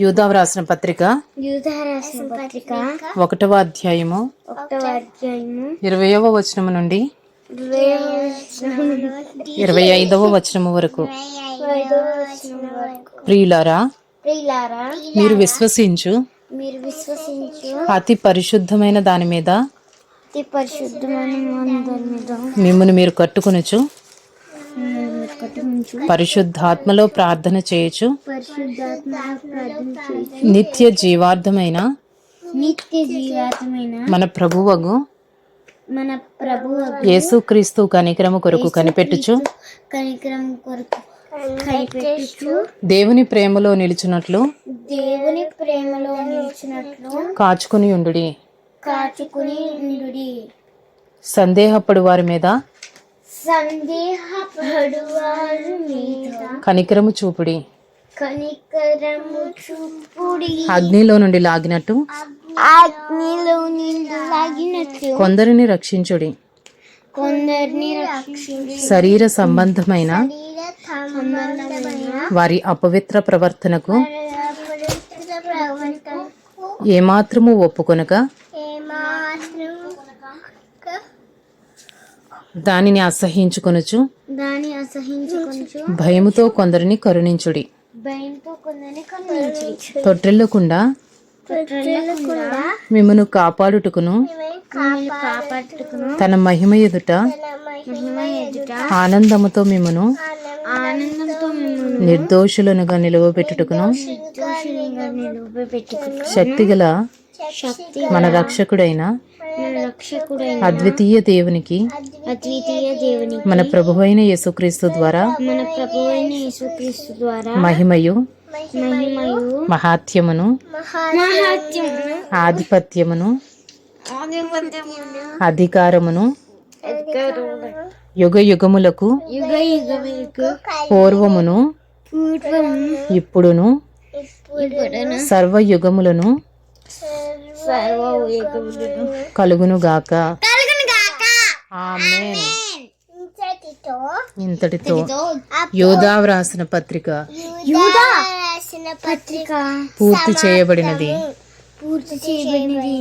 యూదావు రాసిన పత్రిక రాసిన పత్రిక ఒకటవ అధ్యాయము ఒకటవ అధ్యాయము ఇరవయవ వచనము నుండి ఇరవై ఐదవ వచనము వరకు. ప్రియులారా మీరు విశ్వసించు. మీరు విశ్వసించు. అతి పరిశుద్ధమైన దాని మీద అతి పరిశుద్ధమైన మీద మిమ్మల్ని మీరు కట్టుకొనుచు. మీరు కట్టుకుంచు పరిశుద్ధాత్మలో ప్రార్థన చేయొచ్చు. నిత్య జీవార్థమైన నిత్య జీవాత్మైన మన ప్రభువగు మన ప్రభు యేసుక్రీస్తు కనికరము కొరకు కనిపెట్టుచు కొరకు దేవుని ప్రేమలో నిలుచున్నట్లు దేవుని ప్రేమలో నిలిచినట్లు కాచుకుని ఉండుడి. కాచుకుని ఉండుడి. సందేహపడు వారి మీద సందేహపడువారు మీద కనికరము చూపుడి. కనికరము చూపుడి. అగ్నిలో నుండి లాగినట్టు. అగ్నిలో నిండు లాగినట్లు కొందరిని రక్షించుడి. కొందరిని రక్షించి శరీర సంబంధమైన వారి అపవిత్ర ప్రవర్తనకు ఏమాత్రము ఒప్పుకొనక దానిని అసహించుకొనుచు దాన్ని అసహించుకొంచు భయముతో కొందరిని కరుణించుడి. భయంతో కొందరిని కనిపించి తొట్టిల్లకుండా మిమ్మను కాపాడుటకును తన మహిమ ఎదుట ఆనందముతో మిమ్మను నిర్దోషులనుగా నిలువబెట్టుటకును శక్తిగల శక్తి మన రక్షకుడైన అద్వితీయ దేవునికి అద్వితీయ దేవుని మన ప్రభువైన యేసుక్రీస్తు ద్వారా మన ప్రభువైన యేసుక్రీస్తు ద్వారా మహిమయు మహిమయు మహాత్యమును మహాత్యమును ఆధిపత్యమును అధికారమును యుగ యుగములకు యుగ యుగములకు పూర్వమును పూర్వం ఇప్పుడును ఇప్పుడును కలుగునుగాక కలుగును గాక ఆమేన్ ఇంతటితో యోధా వ్రాసిన పత్రిక పూర్తి చేయబడినది పూర్తి చేయబడినది